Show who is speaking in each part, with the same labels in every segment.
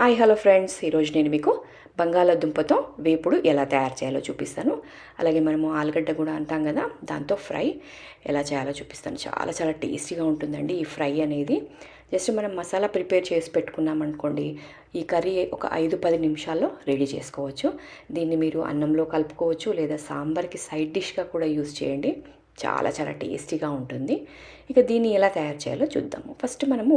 Speaker 1: Hi hello friends. ఈరోజు నేను మీకు బంగాళాదుంపతో వేపుడు ఎలా తయారు చేయాలో చూపిస్తాను. అలాగే మనము ఆలుగడ్డ కూడా అంటాం కదా దాంతో ఫ్రై ఎలా చేయాలో చూపిస్తాను. చాలా చాలా టేస్టీగా ఉంటుందండి ఈ ఫ్రై అనేది. జస్ట్ మనం మసాలా ప్రిపేర్ చేసి పెట్టుకున్నామనుకోండి ఈ కర్రీ ఒక ఐదు పది నిమిషాల్లో రెడీ చేసుకోవచ్చు. దీన్ని మీరు అన్నంలో కలుపుకోవచ్చు లేదా సాంబార్కి సైడ్ డిష్గా కూడా యూస్ చేయండి. చాలా చాలా టేస్టీగా ఉంటుంది. ఇక దీన్ని ఎలా తయారు చేయాలో చూద్దాము. ఫస్ట్ మనము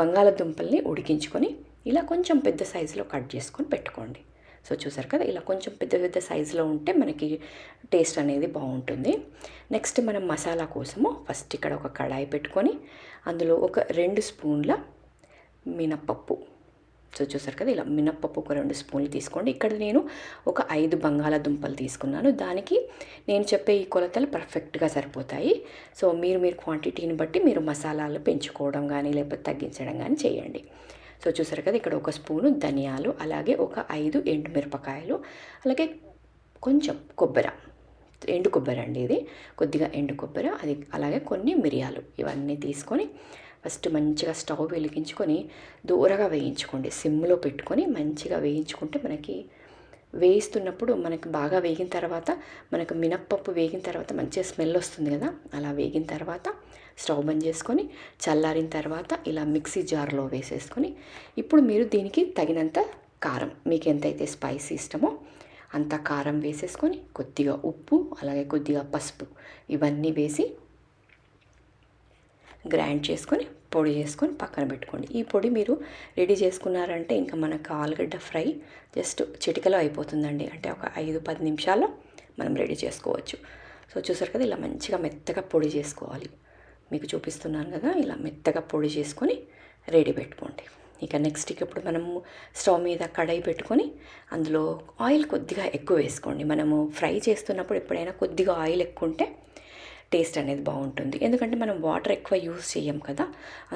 Speaker 1: బంగాళదుంపల్ని ఉడికించుకొని ఇలా కొంచెం పెద్ద సైజులో కట్ చేసుకొని పెట్టుకోండి. సో చూసారు కదా ఇలా కొంచెం పెద్ద పెద్ద సైజులో ఉంటే మనకి టేస్ట్ అనేది బాగుంటుంది. నెక్స్ట్ మనం మసాలా కోసము ఫస్ట్ ఇక్కడ ఒక కడాయి పెట్టుకొని అందులో ఒక రెండు స్పూన్ల మినప్పప్పు సో చూసారు కదా ఇలా మినప్పప్పు ఒక రెండు స్పూన్లు తీసుకోండి. ఇక్కడ నేను ఒక ఐదు బంగాళాదుంపలు తీసుకున్నాను. దానికి నేను చెప్పే ఈ కొలతలు పర్ఫెక్ట్గా సరిపోతాయి. సో మీరు మీరు క్వాంటిటీని బట్టి మీరు మసాలాలు పెంచుకోవడం కానీ లేకపోతే తగ్గించడం కానీ చేయండి. సో చూసారు కదా ఇక్కడ ఒక స్పూను ధనియాలు అలాగే ఒక ఐదు ఎండుమిరపకాయలు అలాగే కొంచెం కొబ్బరి ఎండు కొబ్బరి అండి ఇది. కొద్దిగా ఎండు కొబ్బరి అది అలాగే కొన్ని మిరియాలు ఇవన్నీ తీసుకొని ఫస్ట్ మంచిగా స్టవ్ వెలిగించుకొని దూరగా వేయించుకోండి. సిమ్లో పెట్టుకొని మంచిగా వేయించుకుంటే మనకి వేయిస్తున్నప్పుడు మనకి బాగా వేగిన తర్వాత మనకు మినప్పప్పు వేగిన తర్వాత మంచిగా స్మెల్ వస్తుంది కదా? అలా వేగిన తర్వాత స్టవ్ బంద్ చేసుకొని చల్లారిన తర్వాత ఇలా మిక్సీ జార్లో వేసేసుకొని ఇప్పుడు మీరు దీనికి తగినంత కారం మీకు ఎంతైతే స్పైసీ ఇష్టమో అంత కారం వేసేసుకొని కొద్దిగా ఉప్పు అలాగే కొద్దిగా పసుపు ఇవన్నీ వేసి గ్రైండ్ చేసుకొని పొడి చేసుకొని పక్కన పెట్టుకోండి. ఈ పొడి మీరు రెడీ చేసుకున్నారంటే ఇంకా మనకు ఆలుగడ్డ ఫ్రై జస్ట్ చిటికలో అయిపోతుందండి. అంటే ఒక ఐదు పది నిమిషాల్లో మనం రెడీ చేసుకోవచ్చు. సో చూసారు కదా ఇలా మంచిగా మెత్తగా పొడి చేసుకోవాలి. మీకు చూపిస్తున్నాను కదా ఇలా మెత్తగా పొడి చేసుకొని రెడీ పెట్టుకోండి. ఇక నెక్స్ట్ ఇప్పుడు మనము స్టవ్ మీద కడాయి పెట్టుకొని అందులో ఆయిల్ కొద్దిగా ఎక్కువ వేసుకోండి. మనము ఫ్రై చేస్తున్నప్పుడు ఎప్పుడైనా కొద్దిగా ఆయిల్ ఎక్కువ ఉంటే టేస్ట్ అనేది బాగుంటుంది. ఎందుకంటే మనం వాటర్ ఎక్కువ యూస్ చేయం కదా.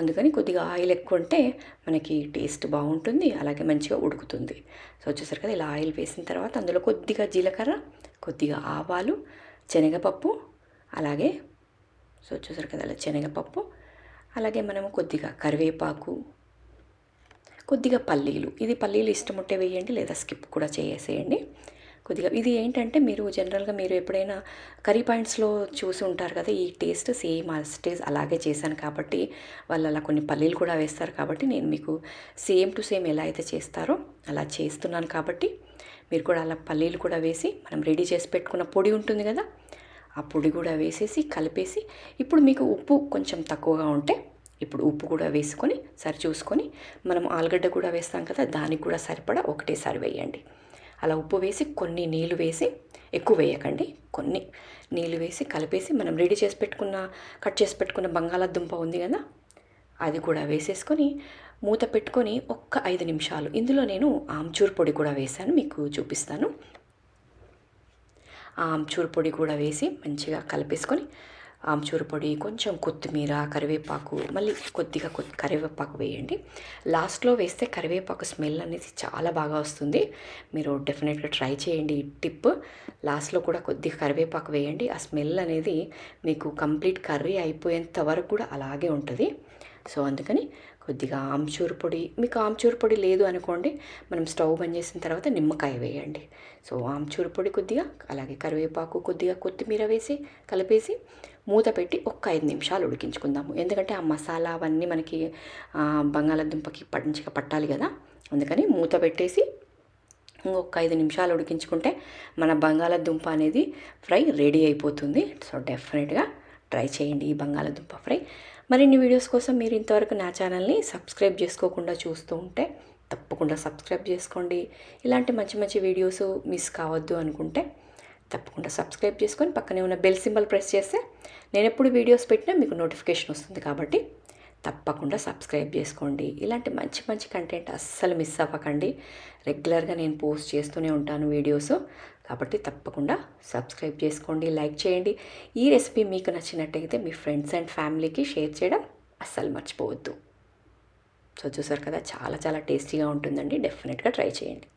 Speaker 1: అందుకని కొద్దిగా ఆయిల్ ఎక్కువ ఉంటే మనకి టేస్ట్ బాగుంటుంది అలాగే మంచిగా ఉడుకుతుంది. సో వచ్చేసరికి కదా ఇలా ఆయిల్ వేసిన తర్వాత అందులో కొద్దిగా జీలకర్ర కొద్దిగా ఆవాలు శనగపప్పు అలాగే సో వచ్చేసరికి కదా అలా శనగపప్పు అలాగే మనము కొద్దిగా కరివేపాకు కొద్దిగా పల్లీలు. ఇది పల్లీలు ఇష్టం ఉంటే వేయండి లేదా స్కిప్ కూడా చేసేయండి. కొద్దిగా. ఇది ఏంటంటే మీరు జనరల్గా మీరు ఎప్పుడైనా కర్రీ పాయింట్స్లో చూసి ఉంటారు కదా ఈ టేస్ట్ సేమ్ ఆ టేస్ట్ అలాగే చేశాను కాబట్టి వాళ్ళు అలా కొన్ని పల్లీలు కూడా వేస్తారు కాబట్టి నేను మీకు సేమ్ టు సేమ్ ఎలా అయితే చేస్తారో అలా చేస్తున్నాను కాబట్టి మీరు కూడా అలా పల్లీలు కూడా వేసి మనం రెడీ చేసి పెట్టుకున్న పొడి ఉంటుంది కదా ఆ పొడి కూడా వేసేసి కలిపేసి ఇప్పుడు మీకు ఉప్పు కొంచెం తక్కువగా ఉంటే ఇప్పుడు ఉప్పు కూడా వేసుకొని సరి చూసుకొని మనం ఆలుగడ్డ కూడా వేస్తాం కదా దానికి కూడా సరిపడా ఒకటేసారి వేయండి. అలా ఉప్పు వేసి కొన్ని నీళ్ళు వేసి ఎక్కువ వేయకండి. కొన్ని నీళ్ళు వేసి కలిపేసి మనం రెడీ చేసి పెట్టుకున్న కట్ చేసి పెట్టుకున్న బంగాళాదుంప ఉంది కదా అది కూడా వేసేసుకొని మూత పెట్టుకొని ఒక్క ఐదు నిమిషాలు. ఇందులో నేను ఆమ్చూర్ పొడి కూడా వేశాను మీకు చూపిస్తాను. ఆ ఆమ్చూర్ పొడి కూడా వేసి మంచిగా కలిపేసుకొని ఆమ్చూరు పొడి కొంచెం కొత్తిమీర కరివేపాకు మళ్ళీ కొద్దిగా కొద్ది కరివేపాకు వేయండి. లాస్ట్లో వేస్తే కరివేపాకు స్మెల్ అనేది చాలా బాగా వస్తుంది. మీరు డెఫినెట్గా ట్రై చేయండి ఈ టిప్. లాస్ట్లో కూడా కొద్దిగా కరివేపాకు వేయండి. ఆ స్మెల్ అనేది మీకు కంప్లీట్ కర్రీ అయిపోయేంత వరకు కూడా అలాగే ఉంటుంది. సో అందుకని కొద్దిగా ఆమ్చూరు పొడి మీకు ఆమ్చూరు పొడి లేదు అనుకోండి మనం స్టవ్ బంద్ చేసిన తర్వాత నిమ్మకాయ వేయండి. సో ఆమ్చూరు పొడి కొద్దిగా అలాగే కరివేపాకు కొద్దిగా కొత్తిమీర వేసి కలిపేసి మూత పెట్టి ఒక్క ఐదు నిమిషాలు ఉడికించుకుందాము. ఎందుకంటే ఆ మసాలా అవన్నీ మనకి బంగాళాదుంపకి మంచిగా పట్టాలి కదా. అందుకని మూత పెట్టేసి ఇంకొక ఐదు నిమిషాలు ఉడికించుకుంటే మన బంగాళాదుంప అనేది ఫ్రై రెడీ అయిపోతుంది. సో డెఫినెట్గా ట్రై చేయండి ఈ బంగాళాదుంప ఫ్రై. మరిన్ని వీడియోస్ కోసం మీరు ఇంతవరకు నా ఛానల్ని సబ్స్క్రైబ్ చేసుకోకుండా చూస్తూ ఉంటే తప్పకుండా సబ్స్క్రైబ్ చేసుకోండి. ఇలాంటి మంచి మంచి వీడియోస్ మిస్ కావద్దు అనుకుంటే తప్పకుండా సబ్స్క్రైబ్ చేసుకొని పక్కనే ఉన్న బెల్ సింబల్ ప్రెస్ చేస్తే నేను ఎప్పుడు వీడియోస్ పెట్టినా మీకు నోటిఫికేషన్ వస్తుంది కాబట్టి తప్పకుండా సబ్స్క్రైబ్ చేసుకోండి. ఇలాంటి మంచి మంచి కంటెంట్ అస్సలు మిస్ అవ్వకండి. రెగ్యులర్గా నేను పోస్ట్ చేస్తూనే ఉంటాను వీడియోస్ కాబట్టి తప్పకుండా సబ్స్క్రైబ్ చేసుకోండి లైక్ చేయండి. ఈ రెసిపీ మీకు నచ్చినట్టయితే మీ ఫ్రెండ్స్ అండ్ ఫ్యామిలీకి షేర్ చేయడం అస్సలు మర్చిపోవద్దు. సో చూసారు కదా చాలా చాలా టేస్టీగా ఉంటుందండి. డెఫినెట్గా ట్రై చేయండి.